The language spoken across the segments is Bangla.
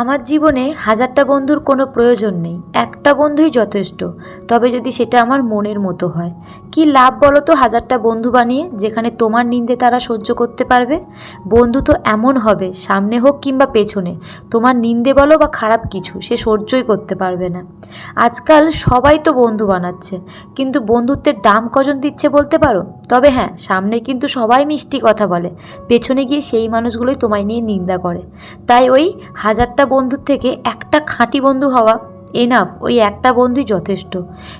আমার জীবনে হাজারটা বন্ধুর কোনো প্রয়োজন নেই, একটা বন্ধুই যথেষ্ট। তবে যদি সেটা আমার মনের মতো হয়, কি লাভ বলো তো হাজারটা বন্ধু বানিয়ে যেখানে তোমার নিন্দে তারা সহ্য করতে পারবে? বন্ধু তো এমন হবে, সামনে হোক কিংবা পেছনে, তোমার নিন্দে বলো বা খারাপ কিছু, সে সহ্যই করতে পারবে না। আজকাল সবাই তো বন্ধু বানাচ্ছে, কিন্তু বন্ধুত্বের দাম কজন দিচ্ছে বলতে পারো? তবে হ্যাঁ সামনে কিন্তু সবাই মিষ্টি কথা বলে। পেছনে গিয়ে সেই মানুষগুলোই তোমায় নিয়ে নিন্দা করে। তাই ওই হাজারটা বন্ধুর থেকে একটা খাঁটি বন্ধু হওয়া এনাফ ওই একটা বন্ধুই যথেষ্ট।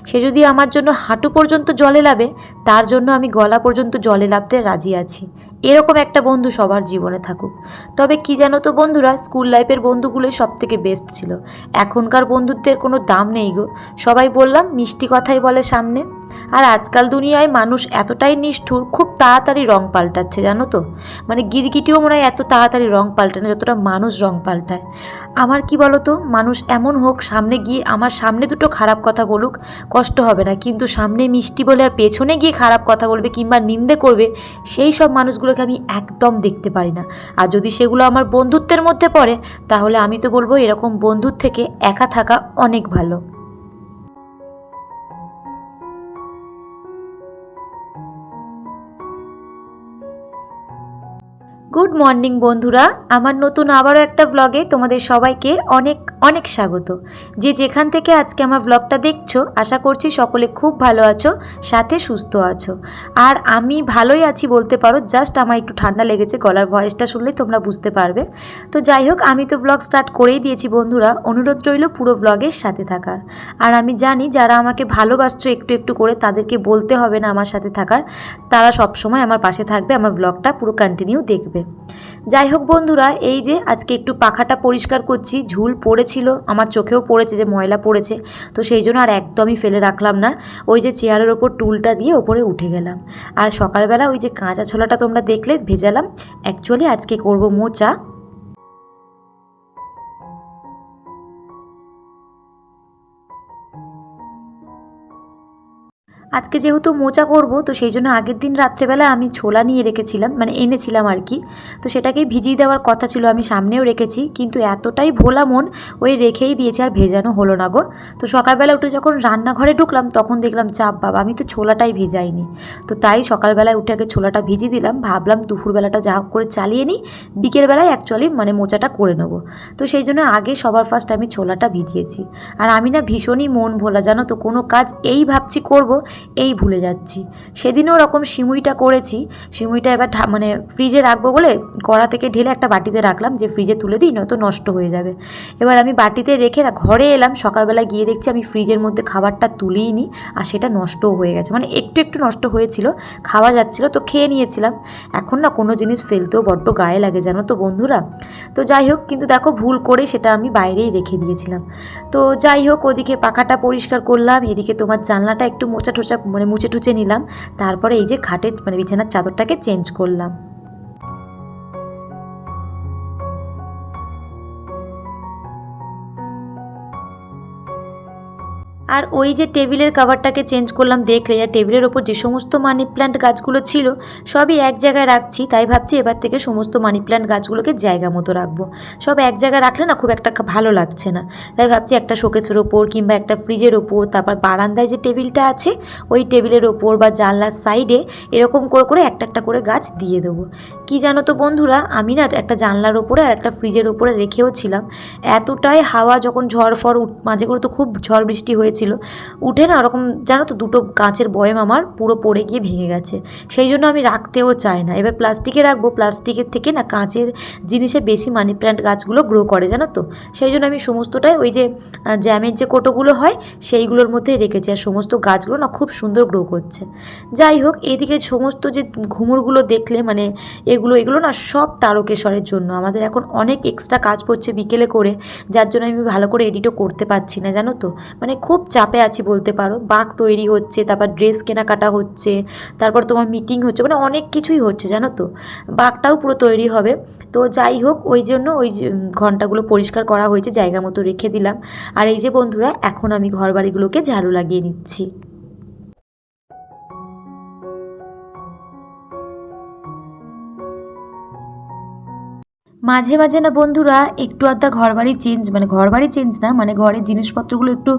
সে যদি আমার জন্য হাঁটু পর্যন্ত জলে লাবে, তার জন্য আমি গলা পর্যন্ত জলে লাভতে রাজি আছি। এরকম একটা বন্ধু সবার জীবনে থাকুক। তবে কি জানো তো বন্ধুরা, স্কুল লাইফের বন্ধুগুলোই সব থেকে বেস্ট ছিল। এখনকার বন্ধুত্বের কোনো দাম নেই গো। সবাই বললাম, মিষ্টি কথাই বলে সামনে। আর আজকাল দুনিয়ায় মানুষ এতটাই নিষ্ঠুর, খুব তাড়াতাড়ি রং পাল্টাচ্ছে, জানো তো? মানে গিরগিটিও মনে হয় এত তাড়াতাড়ি রং পাল্টায় না, যতটা মানুষ রং পাল্টায়। আমার কি বলো তো মানুষ এমন হোক, সামনে গিয়ে, আমার সামনে দুটো খারাপ কথা বলুক, কষ্ট হবে না। কিন্তু সামনে মিষ্টি বলে আর পেছনে গিয়ে খারাপ কথা বলবে কিংবা নিন্দে করবে, সেই সব মানুষগুলোকে আমি একদম দেখতে পারি না। আর যদি সেগুলো আমার বন্ধুত্বের মধ্যে পড়ে, তাহলে আমি তো বলব এরকম বন্ধুর থেকে একা থাকা অনেক ভালো। গুড মর্নিং বন্ধুরা। আমার নতুন আবারও একটা ব্লগে তোমাদের সবাইকে অনেক অনেক স্বাগত। যে যেখান থেকে আজকে আমার ব্লগটা দেখছ, আশা করছি সকলে খুব ভালো আছো, সাথে সুস্থ আছো। আর আমি ভালোই আছি বলতে পারো জাস্ট আমার একটু ঠান্ডা লেগেছে, গলার ভয়েসটা শুনলে তোমরা বুঝতে পারবে। তো যাই হোক, আমি তো ব্লগ স্টার্ট করেই দিয়েছি বন্ধুরা, অনুরোধ রইল পুরো ব্লগের সাথে থাকার। আর আমি জানি যারা আমাকে ভালোবাসছো, একটু একটু করে তাদেরকে বলতে হবে না আমার সাথে থাকার, তারা সবসময় আমার পাশে থাকবে, আমার ব্লগটা পুরো কন্টিনিউ দেখবে। যাই হোক বন্ধুরা, এই যে আজকে একটু পাখাটা পরিষ্কার করছি, ঝুল পড়েছিল আমার চোখেও পড়েছে যে ময়লা পড়েছে, তো সেই জন্য আর একদমই ফেলে রাখলাম না। ওই যে চেয়ারের ওপর টুলটা দিয়ে ওপরে উঠে গেলাম। আর সকালবেলা ওই যে কাঁচা ছোলাটা তোমরা দেখলে, ভেজালাম। অ্যাকচুয়ালি আজকে করব মোচা। আজকে যেহেতু মোচা করব, তো সেই জন্য আগের দিন রাত্রেবেলা আমি ছোলা নিয়ে রেখেছিলাম মানে এনেছিলাম আর কি। তো সেটাকে ভিজিয়ে দেওয়ার কথা ছিল, আমি সামনেও রেখেছি, কিন্তু এতটাই ভোলা মন, ওই রেখেই দিয়েছে আর ভেজানো হলো না গো। তো সকালবেলা উঠে যখন রান্নাঘরে ঢুকলাম, তখন দেখলাম, চাপ বাবা, আমি তো ছোলাটাই ভেজাইনি। তো তাই সকালবেলায় উঠে আগে ছোলাটা ভিজিয়ে দিলাম, ভাবলাম দুপুরবেলাটা যা করে চালিয়ে নিই, বিকেলবেলায় অ্যাকচুয়ালি মানে মোচাটা করে নেব। তো সেই জন্য আগে সবার ফার্স্ট আমি ছোলাটা ভিজিয়েছি। আর আমি না ভীষণই মন ভোলা, জানো তো, কোনো কাজ এই ভাবছি করব এই ভুলে যাচ্ছি। সেদিনও ওরকম সিমুইটা করেছি। সিমুইটা এবার মানে ফ্রিজে রাখব বলে কড়া থেকে ঢেলে একটা বাটিতে রাখলাম। যে ফ্রিজে তুলে দিই, নয়তো নষ্ট হয়ে যাবে। এবার আমি বাটিতে রেখে না, ঘরে এলাম। সকালবেলা গিয়ে দেখছি আমি ফ্রিজের মধ্যে খাবারটা তুলেই নিই আর সেটা নষ্টও হয়ে গেছে। মানে একটু একটু নষ্ট হয়েছিল, খাওয়া যাচ্ছিল তো খেয়ে নিয়েছিলাম। এখন না কোনো জিনিস ফেলতেও বড্ড গায়ে লাগে, জানো তো বন্ধুরা। তো যাই হোক, কিন্তু দেখো ভুল করে সেটা আমি বাইরেই রেখে দিয়েছিলাম। তো যাই হোক, ওদিকে পাখাটা পরিষ্কার করলাম। এদিকে তোমার জানলাটা একটু মোচা টোচা মানে মুছে টুচে নিলাম। তারপরে এই যে খাটের মানে বিছানার চাদরটাকে চেঞ্জ করলাম। আর ওই যে টেবিলের কাভারটাকে চেঞ্জ করলাম দেখলে আর টেবিলের ওপর যে সমস্ত মানি প্ল্যান্ট গাছগুলো ছিল, সবই এক জায়গায় রাখছি, তাই ভাবছি এবার থেকে সমস্ত মানি প্ল্যান্ট গাছগুলোকে জায়গা মতো রাখব। সব এক জায়গায় রাখলে না খুব একটা ভালো লাগছে না। তাই ভাবছি একটা শোকেসের ওপর কিংবা একটা ফ্রিজের ওপর, তারপর বারান্দায় যে টেবিলটা আছে, ওই টেবিলের ওপর বা জানলার সাইডে এরকম করে করে একটা একটা করে গাছ দিয়ে দেবো। কি জানো তো বন্ধুরা? আমি না একটা জানলার ওপরে আর একটা ফ্রিজের ওপরে রেখেও ছিলাম। এতটাই হাওয়া যখন ঝড় ফড় উঠ- মাঝে করে তো খুব ঝড় বৃষ্টি হয়েছিল। উঠে না ওরকম, জানো তো, দুটো কাঁচের বয়ম আমার পুরো পড়ে গিয়ে ভেঙে গেছে। সেই জন্য আমি রাখতেও চাই না। এবার প্লাস্টিকে রাখব। প্লাস্টিকের থেকে না কাঁচের জিনিসে বেশি মানি প্ল্যান্ট গাছগুলো গ্রো করে, জানো তো? সেই জন্য আমি সমস্তটাই ওই যে জ্যামের যে কোটোগুলো হয়, সেইগুলোর মধ্যেই রেখেছি। আর সমস্ত গাছগুলো না খুব সুন্দর গ্রো করছে। যাই হোক, এদিকে সমস্ত যে ঘুমুরগুলো দেখলে মানে এগুলো এগুলো না সব তারকেশ্বরের জন্য। আমাদের এখন অনেক এক্সট্রা কাজ পড়ছে বিকেলে করে, যার জন্য আমি ভালো করে এডিটও করতে পারছি না, জানো তো? মানে খুব চাপে আছি বলতে পারো। বাঘ তৈরি হচ্ছে, তারপর ড্রেস কেনাকাটা হচ্ছে, তারপর তোমার মিটিং হচ্ছে মানে অনেক কিছুই হচ্ছে, জানো তো? বাঘটাও পুরো তৈরি হবে। তো যাই হোক, ওই জন্য ওই ঘন্টাগুলো পরিষ্কার করা হয়েছে, জায়গা মতো রেখে দিলাম। আর এই যে বন্ধুরা, এখন আমি ঘর বাড়িগুলোকে ঝাড়ু লাগিয়ে নিচ্ছি। মাঝে মাঝে না বন্ধুরা একটু আধা ঘর বাড়ি চেঞ্জ মানে ঘর বাড়ি চেঞ্জ না মানে ঘরের জিনিসপত্রগুলো একটু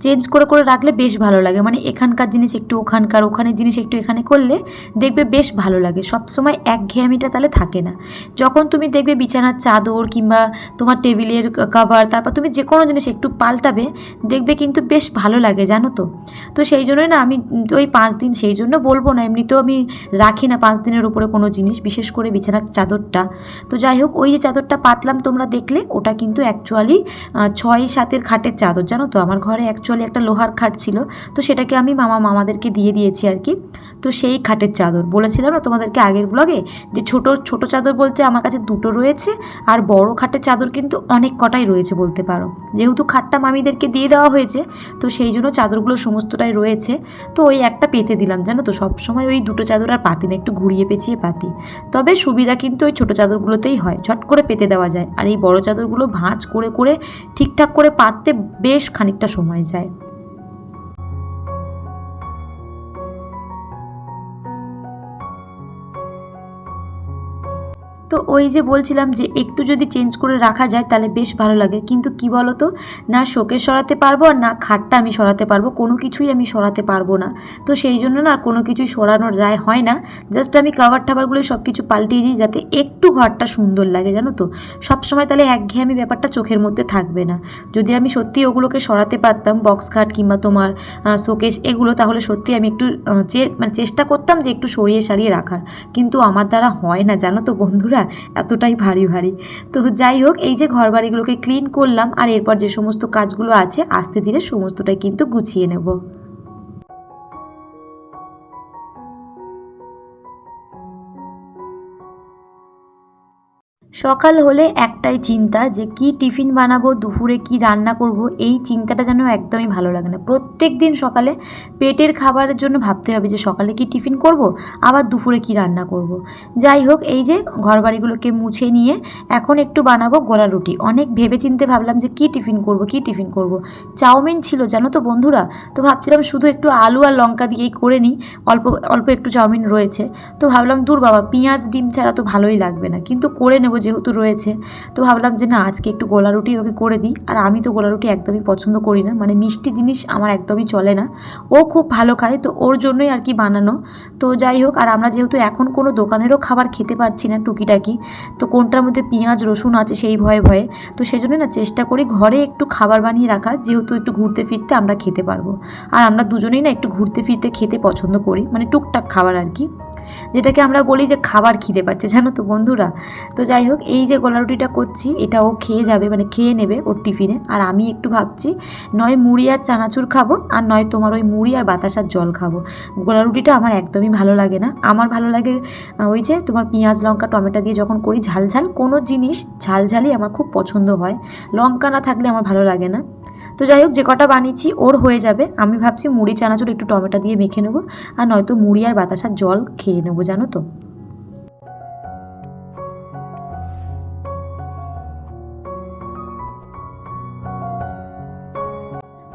চেঞ্জ করে করে রাখলে বেশ ভালো লাগে। মানে এখানকার জিনিস একটু, ওখানকার ওখানের জিনিস একটু এখানে করলে দেখবে বেশ ভালো লাগে। সব সময় একঘেয়েমিটা তাহলে থাকে না। যখন তুমি দেখবে বিছানার চাদর কিংবা তোমার টেবিলের কাভার তারপর তুমি যে কোনো জিনিস একটু পাল্টাবে, দেখবে কিন্তু বেশ ভালো লাগে, জানো তো? তো সেই জন্যই না আমি ওই পাঁচ দিন সেই জন্য বলব না, এমনিতেও আমি রাখি না পাঁচ দিনের উপরে কোনো জিনিস, বিশেষ করে বিছানার চাদরটা। তো যাই হোক, ওই যে চাদরটা পাতলাম তোমরা দেখলে, ওটা কিন্তু অ্যাকচুয়ালি ছয় সাতের খাটের চাদর। জানো তো, আমার ঘরে অ্যাকচুয়ালি একটা লোহার খাট ছিল, তো সেটাকে আমি মামা, মামাদেরকে দিয়ে দিয়েছি আর কি। তো সেই খাটের চাদর। বলেছিলাম না তোমাদেরকে আগের ব্লগে যে ছোট ছোট চাদর বলতে আমার কাছে দুটো রয়েছে, আর বড় খাটের চাদর কিন্তু অনেক কটাই রয়েছে বলতে পারো। যেহেতু খাটটা মামিদেরকে দিয়ে দেওয়া হয়েছে, তো সেই জন্য চাদরগুলো সমস্তটাই রয়েছে। তো ওই একটা পেতে দিলাম, জানো তো, সব সময় ওই দুটো চাদর আর পাতি না, একটু ঘুরিয়ে পেঁচিয়ে পাতি। তবে সুবিধা কিন্তু ওই ছোটো চাদরগুলোতেই হয়। ঝট করে পেতে দেওয়া যায়। আর এই বড় চাদরগুলো ভাঁজ করে করে ঠিকঠাক করে পারতে বেশ খানিকটা সময় যায়। তো ওই যে বলছিলাম যে একটু যদি চেঞ্জ করে রাখা যায় তাহলে বেশ ভালো লাগে। কিন্তু কি বলো তো না শোকেস সরাতে পারব আর না খাটটা আমি সরাতে পারব, কোনো কিছুই আমি সরাতে পারব না। তো সেই জন্য না কোনো কিছুই সরানোর যায় হয় না। জাস্ট আমি কাভার টাভারগুলো সব কিছু পাল্টিয়ে দিই যাতে একটু ঘরটা সুন্দর লাগে, জানো তো? সবসময় তাহলে একঘেয়েমি ব্যাপারটা চোখের মধ্যে থাকবে না। যদি আমি সত্যি ওগুলোকে সরাতে পারতাম বক্স খাট কিংবা তোমার শোকেস এগুলো, তাহলে সত্যি আমি একটু মানে চেষ্টা করতাম যে একটু সরিয়ে সারিয়ে রাখার। কিন্তু আমার দ্বারা হয় না, জানো তো বন্ধুরা? এতটাই ভারী ভারী। তো যাই হোক, এই যে ঘর বাড়িগুলোকে ক্লিন করলাম আর এরপর যে সমস্ত কাজগুলো আছে, আস্তে ধীরে সমস্তটাই কিন্তু গুছিয়ে নেব। সকাল হলে একটাই চিন্তা যে কি টিফিন বানাবো, দুপুরে কি রান্না করব, এই চিন্তাটা যেন একদমই ভালো লাগে না। প্রত্যেক দিন সকালে পেটের খাবারের জন্য ভাবতে হবে যে সকালে কি টিফিন করব, আবার দুপুরে কি রান্না করব। যাই হোক, এই যে ঘরবাড়িগুলোকে মুছে নিয়ে এখন একটু বানাবো গোলা রুটি। অনেক ভেবে চিনতে ভাবলাম যে কি টিফিন করব, কি টিফিন করব। চাউমিন ছিল, জানো তো বন্ধুরা? তো ভাবছিলাম শুধু একটু আলু আর লঙ্কা দিয়েই করে নিই, অল্প অল্প একটু চাউমিন রয়েছে। তো ভাবলাম দূর বাবা, পেঁয়াজ, ডিম ছাড়া তো ভালোই লাগবে না। কিন্তু করে নেব যেহেতু রয়েছে, তো ভাবলাম যে না, আজকে একটু গোলা রুটি ওকে করে দিই। আর আমি তো গোলা রুটি একদমই পছন্দ করি না মানে মিষ্টি জিনিস আমার একদমই চলে না। ও খুব ভালো খায়, তো ওর জন্যই আর কি বানানো। তো যাই হোক, আর আমরা যেহেতু এখন কোনো দোকানেরও খাবার খেতে পারছি না টুকিটাকি, তো কোনটার মধ্যে পেঁয়াজ, রসুন আছে সেই ভয়ে ভয়ে, তো সেই জন্য না চেষ্টা করি ঘরে একটু খাবার বানিয়ে রাখা, যেহেতু একটু ঘুরতে ফিরতে আমরা খেতে পারব। আর আমরা দুজনেই না একটু ঘুরতে ফিরতে খেতে পছন্দ করি মানে টুকটাক খাবার আর কি। যেটাকে আমরা বলি যে খাবার খিদে পাচ্ছে, জানো তো বন্ধুরা? তো যাই হোক, এই যে গোলা রুটিটা করছি, এটা ও খেয়ে যাবে মানে খেয়ে নেবে ওর টিফিনে। আর আমি একটু ভাবছি, নয় মুড়ি আর চানাচুর খাব, আর নয় তোমার ওই মুড়ি আর বাতাসার জল খাব। গোলা রুটিটা আমার একদমই ভালো লাগে না। আমার ভালো লাগে ওই যে তোমার পেঁয়াজ, লঙ্কা, টমেটো দিয়ে যখন করি, ঝাল ঝাল, কোনো জিনিস ঝাল ঝালই আমার খুব পছন্দ হয়। লঙ্কা না থাকলে আমার ভালো লাগে না। তো যাই হোক, যে কটা বানিয়েছি ওর হয়ে যাবে। আমি ভাবছি মুড়ি, চানাচুর একটু টমেটো দিয়ে মেখে নেব। আর নয়তো মুড়ি আর বাতাসার জল খেয়ে নেব, জানো তো?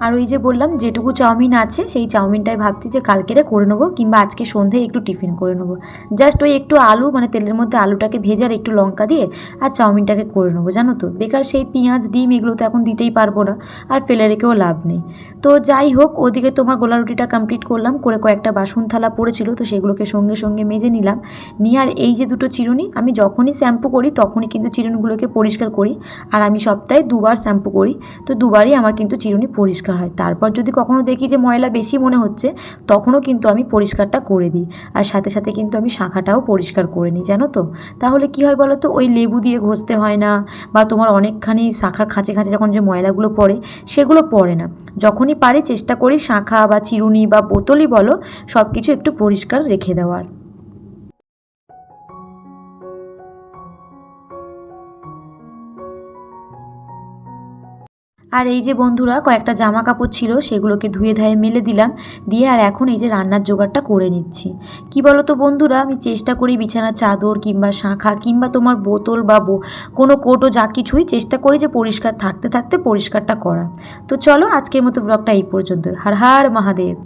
আর ওই যে বললাম, যেটুকু চাউমিন আছে, সেই চাউমিনটাই ভাবছি যে কালকেরে করে নেব, কিংবা আজকে সন্ধে একটু টিফিন করে নেব। জাস্ট ওই একটু আলু মানে তেলের মধ্যে আলুটাকে ভেজে আর একটু লঙ্কা দিয়ে আর চাউমিনটাকে করে নেব, জানো তো? বেকার সেই পেঁয়াজ, ডিম, এগুলো তো এখন দিতেই পারব না, আর ফেলে রেখেও লাভ নেই। তো যাই হোক, ওদিকে তোমার গোলা রুটিটা কমপ্লিট করলাম, করে কয়েকটা বাসন থালা পড়েছিল, তো সেগুলোকে সঙ্গে সঙ্গে মেজে নিলাম। নিয়ে আর এই যে দুটো চিরুনি, আমি যখনই শ্যাম্পু করি, তখনই কিন্তু চিরুনিগুলোকে পরিষ্কার করি, আর আমি সপ্তাহে দুবার শ্যাম্পু করি, তো দুবারই আমার কিন্তু চিরুনি পরিষ্কার হয়। তারপর যদি কখনো দেখি যে ময়লা বেশি মনে হচ্ছে, তখনও কিন্তু আমি পরিষ্কারটা করে দিই। আর সাথে সাথে কিন্তু আমি শাখাটাও পরিষ্কার করে নিই, জানো তো? তাহলে কি হয় বলো তো ওই লেবু দিয়ে ঘষতে হয় না, বা তোমার অনেকখানি শাখার খাঁচে খাঁচে যখন যে ময়লাগুলো পড়ে, সেগুলো পড়ে না। যখনই পারি চেষ্টা করি শাখা বা চিরুনি বা বোতলই বলো সব কিছু একটু পরিষ্কার রেখে দেওয়ার। আর এই যে বন্ধুরা, কয়েকটা জামা কাপড় ছিল, সেগুলোকে ধুয়ে ধায়ে মেলে দিলাম, দিয়ে আর এখন এই যে রান্নার জোগাড়টা করে নিচ্ছি। কি বলো তো বন্ধুরা, আমি চেষ্টা করি বিছানার চাদর কিংবা শাঁখা কিংবা তোমার বোতল বা বো- কোনো কোটো যা কিছুই চেষ্টা করি যে পরিষ্কার, থাকতে থাকতে পরিষ্কারটা করা। তো চলো আজকের মতো ব্লগটা এই পর্যন্ত হার হার মহাদেব।